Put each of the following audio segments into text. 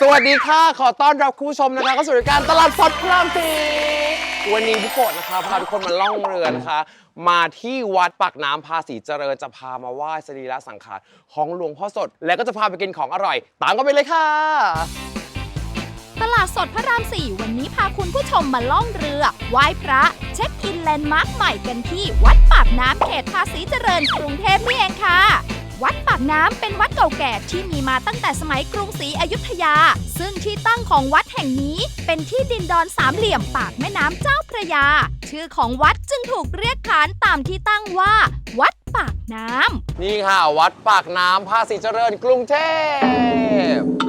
สวัสดีค่ะ ขอต้อนรับคุณผู้ชมนะคะเข้าสู่รายการตลาดสดพระรามสีวันนี้บุโกะนะคะพาทุกคนมาล่องเรือนะคะ มาที่วัดปากน้ำภาษีเจริญจะพามาไหว้สรีระสังขารของหลวงพ่อสด และก็จะพาไปกินของอร่อย ตามกันไปเลยค่ะ ตลาดสดพระราม 4 วันนี้พาคุณผู้ชมมาล่องเรือไหว้พระ เช็คอินแลนด์มาร์คใหม่กันที่วัดปากน้ำเขตภาษีเจริญกรุงเทพนี่เองค่ะ วัดปากน้ำเป็นวัดเก่าแก่ที่มีมาตั้งแต่สมัยกรุงศรีอยุธยา ซึ่งที่ตั้งของวัดแห่งนี้เป็นที่ดินดอนสามเหลี่ยมปากแม่น้ำเจ้าพระยา ชื่อของวัดจึงถูกเรียกขานตามที่ตั้งว่า วัดปากน้ำนี่ค่ะ วัดปากน้ำภาษีเจริญกรุงเทพ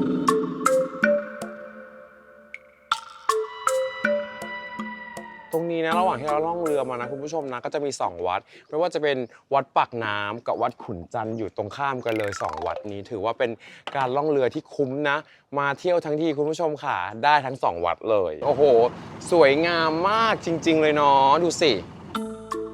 ตรงนี้นะระหว่างที่เราล่องเรือมานะคุณผู้ชมนะก็จะมี 2 วัด ไม่ว่าจะเป็นวัดปากน้ำกับวัดขุนจันทร์อยู่ตรงข้ามกันเลย 2 วัดนี้ ถือว่าเป็นการล่องเรือที่คุ้มนะ มาเที่ยวทั้งทีคุณผู้ชมค่ะ ได้ทั้ง 2 วัดเลย โอ้โห สวยงามมากจริง ๆ เลยเนาะดูสิ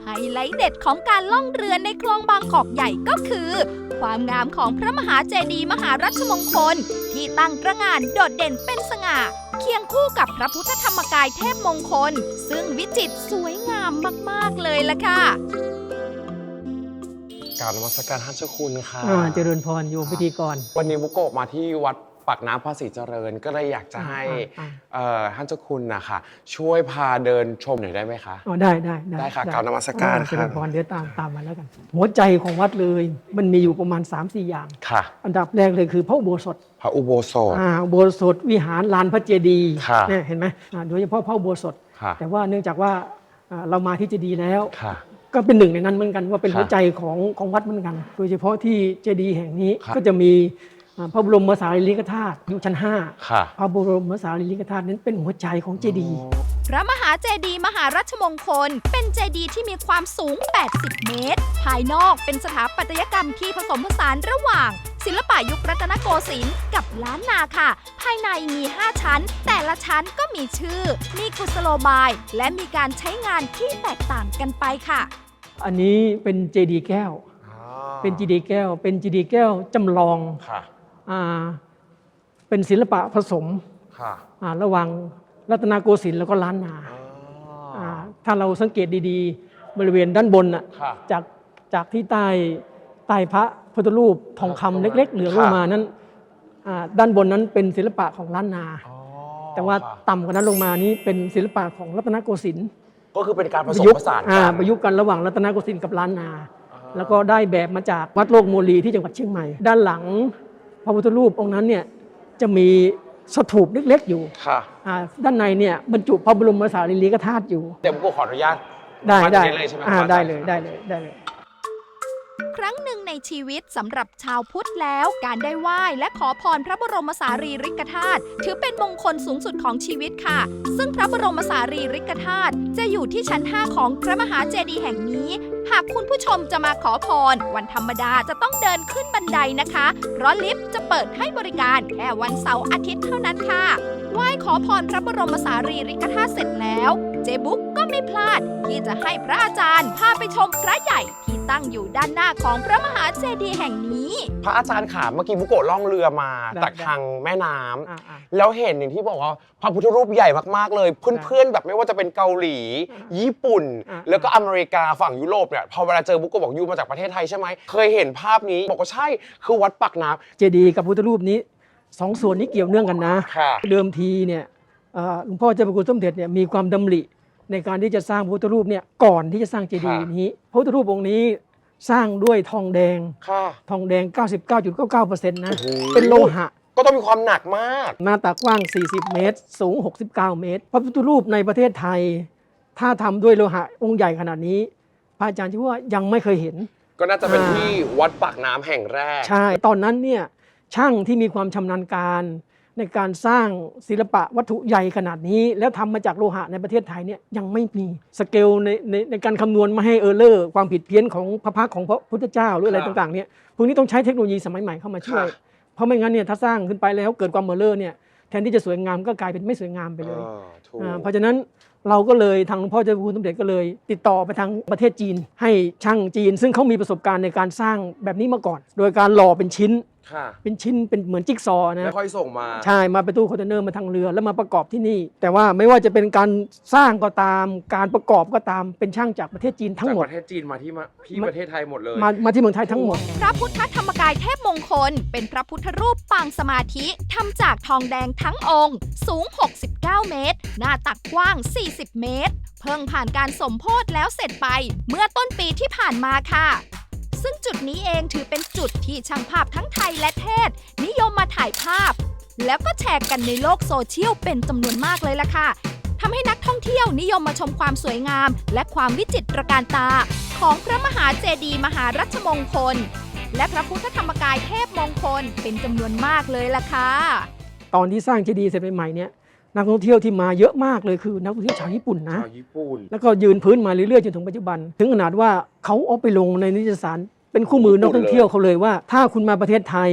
ไฮไลท์เด็ดของการล่องเรือในคลองบางกอกใหญ่ก็คือ ความงามของพระมหาเจดีย์มหารัชมงคล ที่ตั้งตระหง่านโดดเด่นเป็นสง่า เคียงคู่กับพระพุทธธรรมกายเทพมงคล ซึ่งวิจิตรสวยงามมาก ๆ เลยล่ะค่ะ กรารนมัสการท่านเจ้าคุณค่ะ อ่าเจริญพรโยมพิธีกร วันนี้บุโกะมาที่วัด ปากน้ำภาษีเจริญ ก็เลยอยากจะให้อ่าอ่า เอ่อท่านเจ้าคุณนะคะช่วยพาเดินชมหน่อยได้ไหมคะ อ๋อได้ได้ได้ค่ะกราบนมัสการอ่เจริญค่ะพรเดี๋ยวตามตามมาแล้วกัน หัวใจของวัดเลยมันมีอยู่ประมาณ 3-4 อย่าง ค่ะ อันดับแรกเลยคือพระอุโบสถพระอุโบสถ อ่าอุโบสถวิหารลานพระเจดีย์ค่ะ เนี่ยเห็นไหมอ่าโดยเฉพาะพระอุโบสถ ค่ะ แต่ว่าเนื่องจากว่าอ่าเรามาที่เจดีย์แล้ว ค่ะ ก็เป็นหนึ่งในนั้นเหมือนกันว่าเป็นค่ะหัวใจของของวัดเหมือนกัน โดยเฉพาะที่เจดีย์แห่งนี้ครับก็จะมีอ่า พระบรมสารีริกธาตุอยู่ชั้นห้าค่ะพระบรมสารีริกธาตุนั้นเป็นหัวใจของเจดีย์พระมหาเจดีย์มหารัชมงคล เป็นเจดีย์ที่มีความสูง 80 เมตร ภายนอกเป็นสถาปัตยกรรมที่ผสมผสานระหว่าง ศิลปะยุครัตนโกสินทร์กับล้านนาค่ะ ภายในมี 5 ชั้น แต่ละชั้นก็มีชื่อ มีกุศโลบาย และมีการใช้งานที่แตกต่างกันไปค่ะ อันนี้เป็นเจดีย์แก้ว เป็นเจดีย์แก้ว เป็นเจดีย์แก้วจำลองค่ะอ่า เป็นศิลปะผสมค่ะอ่าระหว่างรัตนโกสินทร์แล้วก็ล้านนาอ่าถ้าเราสังเกตดีๆ บริเวณด้านบนน่ะค่ะจากจากที่ใต้ใต้พระพุทธรูปทองคำเล็ก ๆ เหลืองลงมานั้นอ่าด้านบนนั้นเป็นศิลปะของล้านนาอ๋อแต่ว่าค่ะต่ำกว่านั้นลงมานี้เป็นศิลปะของรัตนโกสินทร์ก็คือเป็นการผปสระมยุกต์ผสานอ่ากันประยุกต์กันระหว่างรัตนโกสินทร์กับล้านนา แล้วก็ได้แบบมาจากวัดโลกโมลีที่จังหวัดเชียงใหม่ ด้านหลัง พระพุทธรูปองค์นั้นเนี่ยจะมีสถูปเล็กๆอยู่ค่ะอ่าด้านในเนี่ยบรรจุพระบรมสารีริกธาตุอยู่ เดี๋ยวบุโกะขออนุญาตได้วาได้ตรงนี้เลยใช่ไหมอ่าคะได้เลยได้เลยได้เลย ครั้งหนึ่งในชีวิตสำหรับชาวพุทธแล้ว การได้ไหว้และขอพรพระบรมสารีริกธาตุถือเป็นมงคลสูงสุดของชีวิตค่ะ ซึ่งพระบรมสารีริกธาตุจะอยู่ที่ชั้น 5 ของพระมหาเจดีย์แห่งนี้ หากคุณผู้ชมจะมาขอพร วันธรรมดาจะต้องเดินขึ้นบันไดนะคะ เพราะลิฟต์จะเปิดให้บริการแค่วันเสาร์อาทิตย์เท่านั้นค่ะ ไหว้ขอพรพระบรมสารีริกธาตุเสร็จแล้ว เจบุ๊กก็ไม่พลาด ที่จะให้พระอาจารย์พาไปชมพระใหญ่ที่ตั้งอยู่ด้านหน้าของพระมหาเจดีย์แห่งนี้ พระอาจารย์ขาเมื่อกี้บุโกะล่องเรือมาได้จากได้ ทางแม่น้ำอ่าอ่าแล้วเห็นอย่างที่บอกว่าพระพุทธรูปใหญ่มากๆเลย เพื่อนๆแบบไม่ว่าจะเป็นเกาหลี ญี่ปุ่น อ่าแล้วก็อเมริกาฝั่งยุโรปเนี่ยพอเวลาเจอบุกก็บอกยูมาจากประเทศไทยใช่ไหมเคยเห็นภาพนี้บอกว่าใช่คือวัดปักน้เจดีย์กับพุทธรูปนี้ สองส่วนนี้เกี่ยวเนื่องกันนะำค่ะ เดิมทีเนี่ยเอ่อหลวงพ่อเจ้าพระคุณสมเด็จเนี่ยมีความดำริในการที่จะสร้างพระพุทธรูปเนี่ยก่อนที่จะสร้างเจดีย์ค่ะนี้พระพุทธรูปองค์นี้สร้างด้วยทองแดงค่ะทองแดง 99.99%นะโอ้โหเป็นโลหะ ก็ต้องมีความหนักมาก หน้าตากว้าง 40 เมตร สูง 69 เมตร พระพุทธรูปในประเทศไทย ถ้าทำด้วยโลหะองค์ใหญ่ขนาดนี้ พระอาจารย์ที่ว่ายังไม่เคยเห็น ก็น่าจะเป็นอ่าที่วัดปากน้ำแห่งแรก ใช่ ตอนนั้นเนี่ย ช่างที่มีความชำนาญการในการสร้างศิลปะวัตถุใหญ่ขนาดนี้ แล้วทำมาจากโลหะในประเทศไทยเนี่ยยังไม่มีสเกลในในในการคำนวณไม่ให้เออร์เลอร์ ความผิดเพี้ยนของพระพักตร์ของพระพุทธเจ้าหรืออะไรครับต่างๆเนี่ยพวกนี้ต้องใช้เทคโนโลยีสมัยใหม่เข้ามาช่วยค่ะเพราะไม่งั้นเนี่ยถ้าสร้างขึ้นไปแล้วเกิดความเออร์เลอร์เนี่ยแทนที่จะสวยงามก็กลายเป็นไม่สวยงามไปเลยเออถูกอ่าเพราะฉะนั้นเราก็เลยทางหลวงพ่อเจ้าคุณสมเด็จก็เลย ติดต่อไปทางประเทศจีน ให้ช่างจีน ซึ่งเขามีประสบการณ์ในการสร้างแบบนี้มาก่อน โดยการหล่อเป็นชิ้น ค่ะเป็นชิ้นเป็นเหมือนจิ๊กซอว์นะ แล้วค่อยส่งมา ใช่ มาเป็นตู้คอนเทนเนอร์มาทางเรือแล้วมาประกอบที่นี่ แต่ว่าไม่ว่าจะเป็นการสร้างก็ตาม การประกอบก็ตาม เป็นช่างจากประเทศจีนทั้งจากหมดประเทศจีนมาที่มาที่มาประเทศไทยหมดเลย มามาที่เมืองไทยทั้งหมด พระพุทธธรรมกายเทพมงคล เป็นพระพุทธรูปปางสมาธิทำจากทองแดงทั้งองค์ สูง 69 เมตร หน้าตักกว้าง 40 เมตร เพิ่งผ่านการสมโพธแล้วเสร็จไป เมื่อต้นปีที่ผ่านมาค่ะ ซึ่งจุดนี้เองถือเป็นจุดที่ช่างภาพทั้งไทยและเทศ นิยมมาถ่ายภาพ แล้วก็แชร์กันในโลกโซเชียลเป็นจำนวนมากเลยล่ะค่ะทำให้นักท่องเที่ยวนิยมมาชมความสวยงาม และความวิจิตรการตา ของพระมหาเจดีย์มหารัชมงคล และพระพุทธธรรมกายเทพมงคลเป็นจำนวนมากเลยล่ะค่ะตอนที่สร้างเจดีย์เสร็จใหม่ๆเนี่ย นักท่องเที่ยวที่มาเยอะมากเลยคือ นักท่องเที่ยวชาวญี่ปุ่นนะ ชาวญี่ปุ่น แล้วก็ยืนพื้นมาเรื่อยๆจนถึงปัจจุบัน ถึงขนาดว่าเขาเอาไปลงในนิตยสารเป็นคู่มือนักท่องเที่ยวเขาเลยว่า ถ้าคุณมาประเทศไทย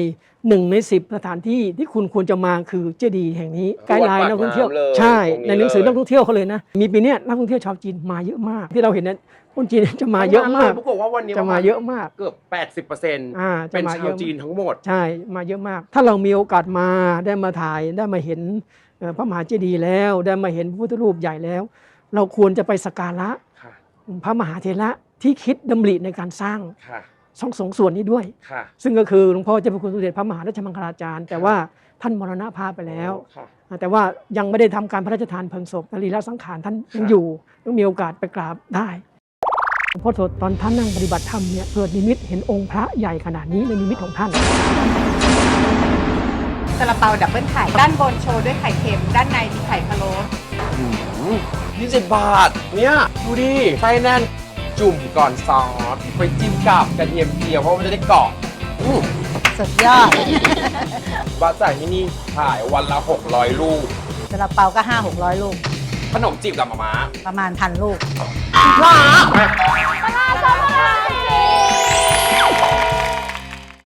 หนึ่งในสิบสถานที่ที่คุณควรจะมาคือเจดีย์แห่งนี้ไกด์ไลน์นักท่องเที่ยววัดปากน้ำเลยใช่ตรงนี้ในหนังสือเลยนักท่องเที่ยวเขาเลยนะ มีปีเนี้ยนักท่องเที่ยวชาวจีนมาเยอะมาก ที่เราเห็นเนี่ยคนจีนจะมาเยอะมากปรากฏว่าวันนี้จะมาเยอะมากเกือบ 80%อ่าจะเป็นมาชาเยวอะจีนทั้งหมด ใช่มาเยอะมาก ถ้าเรามีโอกาสมาได้มาถ่ายได้มาเห็นเอ่อ พระมหาเจดีย์แล้วได้มาเห็นพระพุทธรูปใหญ่แล้ว เราควรจะไปสักการะค่ะพระมหาเถระที่คิดดำริในการสร้างค่ะสองสองส่วนนี้ด้วยค่ะซึ่งก็คือหลวงพ่อเจ้าพระคุณสมเด็จพระมหาราชมังคลาจารย์ แต่ว่าท่านมรณภาพไปแล้วค่ะแต่ว่ายังไม่ได้ทำการพระราชทานเพลิงศพสรีระสังขารท่านยังอยู่ยังมีโอกาสไปกราบได้หลวงพ่อโสดตอนท่านนั่งปฏิบัติธรรมเนี่ยเกิดนิมิตเห็นองค์พระใหญ่ขนาดนี้ในนิมิตของท่าน ซาลาเปาดับเบิลไข่ด้านบนโชว์ด้วยไข่เค็ม ด้านในมีไข่พะโล้ยี่สิบบาท เนี่ย ดูดิไส้แน่น จุ่มก่อนซอสไปจิ้มกับกระเทียมเจียวเพราะมันจะได้เกาะอื้อสุดยอดบ้านจ่ายที่นี่ขายวันละ 600 ลูก ซาลาเปาก็ห้าหกร้อยลูก ขนมจีบกับมะม้าประมาณพันลูก ว้า